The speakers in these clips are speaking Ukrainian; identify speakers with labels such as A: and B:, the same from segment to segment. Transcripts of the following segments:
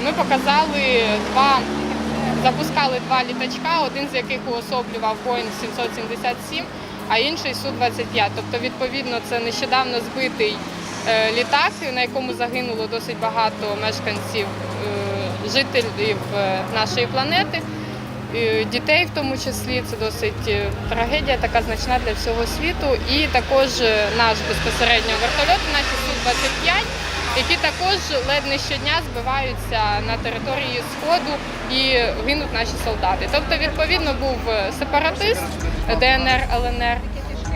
A: ми показали два, запускали два літачка, один з яких уособлював Boeing 777, а інший Су-25. Тобто, відповідно, це нещодавно збитий е, літак, на якому загинуло досить багато мешканців, е, жителів е, нашої планети. Дітей в тому числі це досить трагедія, така значна для всього світу. І також наш безпосередньо вертольот, наші Су-25, які також ледь не щодня збиваються на території Сходу і гинуть наші солдати. Тобто, відповідно, був е, сепаратист ДНР ЛНР.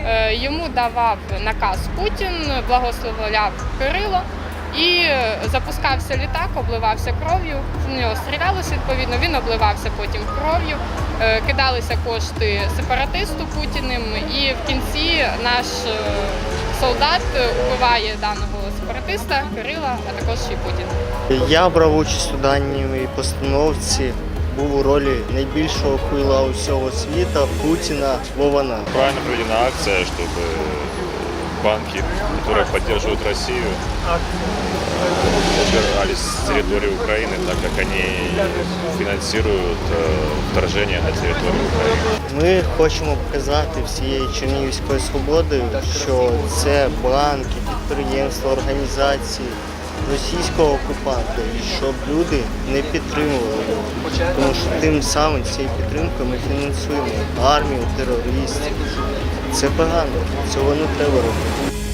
A: Е, Йому давав наказ Путін, благословляв Кирило. І е, запускався літак, обливався кров'ю. В нього стрілялося відповідно. Він обливався потім кров'ю. Кидалися кошти сепаратисту Путіним, і в кінці наш солдат е, убиває даного сепаратиста Кирила, а також і Путіна.
B: Я брав участь у даній постановці. Був у ролі найбільшого пила усього світа Путіна Вована.
C: Правильно проведена акция, чтобы банки, которые поддерживают Россию, убирались с территории Украины, так как они финансируют э, вторжение на территорию Украины.
B: Ми хочемо показати всією Чернігівською свободою, що це банки, підприємства, організації російського окупанта, і щоб люди не підтримували його. Тому що тим самим цією підтримкою ми фінансуємо армію, терористів. Це погано, цього не треба робити.